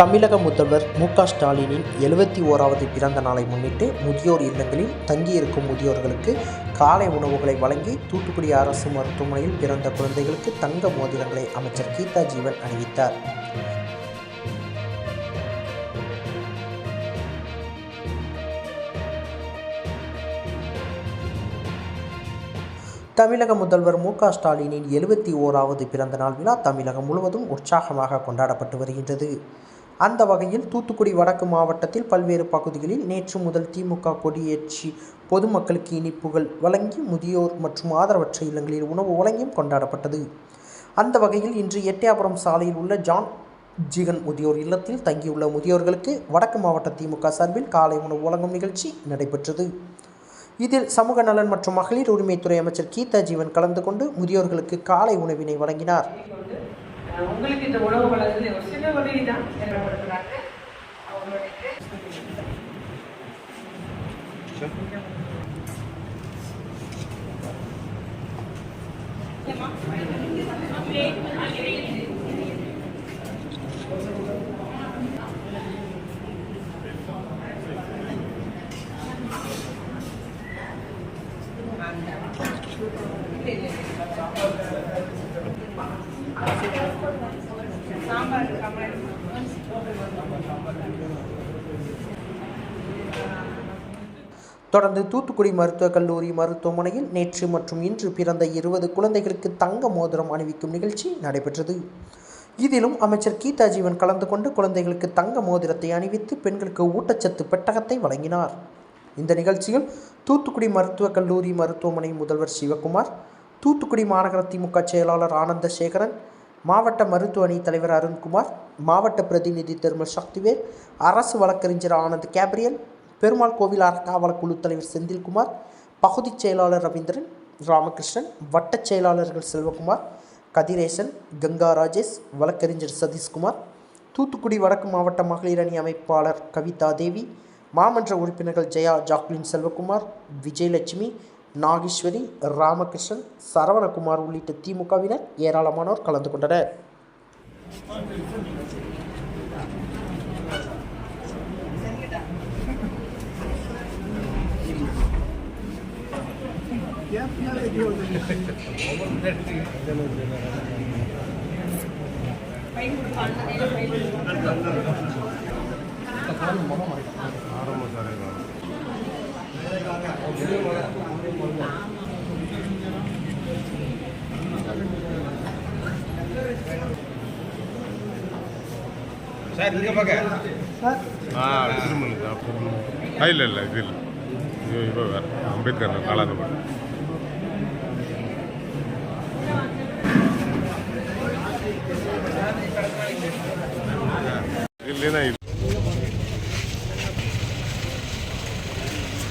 தமிழக முதல்வர் மு க ஸ்டாலினின் எழுபத்தி ஓராவது பிறந்த நாளை முன்னிட்டு முதியோர் இல்லங்களில் தங்கியிருக்கும் முதியோர்களுக்கு காலை உணவுகளை வழங்கி தூத்துக்குடி அரசு மருத்துவமனையில் பிறந்த குழந்தைகளுக்கு தங்க மோதிரங்களை அமைச்சர் கீதா ஜீவன் அணிவித்தார் தமிழக முதல்வர் மு க ஸ்டாலினின் எழுபத்தி ஓராவது பிறந்த நாள் விழா தமிழகம் முழுவதும் உற்சாகமாக கொண்டாடப்பட்டு வருகின்றது. அந்த வகையில் தூத்துக்குடி வடக்கு மாவட்டத்தில் பல்வேறு பகுதிகளில் நேற்று முதல் திமுக கொடியேற்றி பொதுமக்களுக்கு இனிப்புகள் வழங்கி முதியோர் மற்றும் ஆதரவற்ற இல்லங்களில் உணவு வழங்கியும் கொண்டாடப்பட்டது. அந்த வகையில் இன்று எட்டயபுரம் சாலையில் உள்ள ஜான் ஜிகன் முதியோர் இல்லத்தில் தங்கியுள்ள முதியோர்களுக்கு வடக்கு மாவட்ட திமுக சார்பில் காலை உணவு வழங்கும் நிகழ்ச்சி நடைபெற்றது. இதில் சமூக நலன் மற்றும் மகளிர் உரிமைத்துறை அமைச்சர் கீதா ஜீவன் கலந்து கொண்டு முதியோர்களுக்கு காலை உணவினை வழங்கினார். உங்களுக்கு இந்த உணவு வழங்குது ஒரு சின்ன உதவி தான் ஏற்படுத்துறாங்க அவங்களுடைய you. சாம்பார் தொடர்ந்து தூத்துக்குடி மருத்துவக் கல்லூரி மருத்துவமனையில் நேற்று மற்றும் இன்று பிறந்த இருபது குழந்தைகளுக்கு தங்க மோதிரம் அணிவிக்கும் நிகழ்ச்சி நடைபெற்றது. இதிலும் அமைச்சர் கீதா ஜீவன் கலந்து கொண்டு குழந்தைகளுக்கு தங்க மோதிரத்தை அணிவித்து பெண்களுக்கு ஊட்டச்சத்து பெட்டகத்தை வழங்கினார். இந்த நிகழ்ச்சியில் தூத்துக்குடி மருத்துவக் கல்லூரி மருத்துவமனை முதல்வர் சிவகுமார் தூத்துக்குடி மாநகர திமுக செயலாளர் ஆனந்த சேகரன் மாவட்ட மருத்துவ அணி தலைவர் அருண்குமார் மாவட்ட பிரதிநிதி திருமல் சக்திவேல் அரசு வழக்கறிஞர் ஆனந்த் கேப்ரியல் பெருமாள் கோவில் அறக்காவல குழு தலைவர் செந்தில்குமார் பகுதிச் செயலாளர் ரவீந்திரன் ராமகிருஷ்ணன் வட்டச் செயலாளர்கள் செல்வகுமார் கதிரேசன் கங்கா ராஜேஷ் வழக்கறிஞர் சதீஷ்குமார் தூத்துக்குடி வடக்கு மாவட்ட மகளிர் அணி அமைப்பாளர் கவிதா தேவி மாமன்ற உறுப்பினர்கள் ஜெயா ஜாக்லின் செல்வகுமார் விஜயலட்சுமி நாகேஸ்வரி ராமகிருஷ்ணன் சரவணகுமார் உள்ளிட்ட திமுகவினர் ஏராளமானோர் கலந்து கொண்டனர். சார் இங்க பார்க்க ஆ திருமணம் தான். திருமணம் இல்லை இல்லை இது இல்லை. ஐயோ இப்போ வேறு. அம்பேத்கர் நாலாவது படம் இல்லைன்னா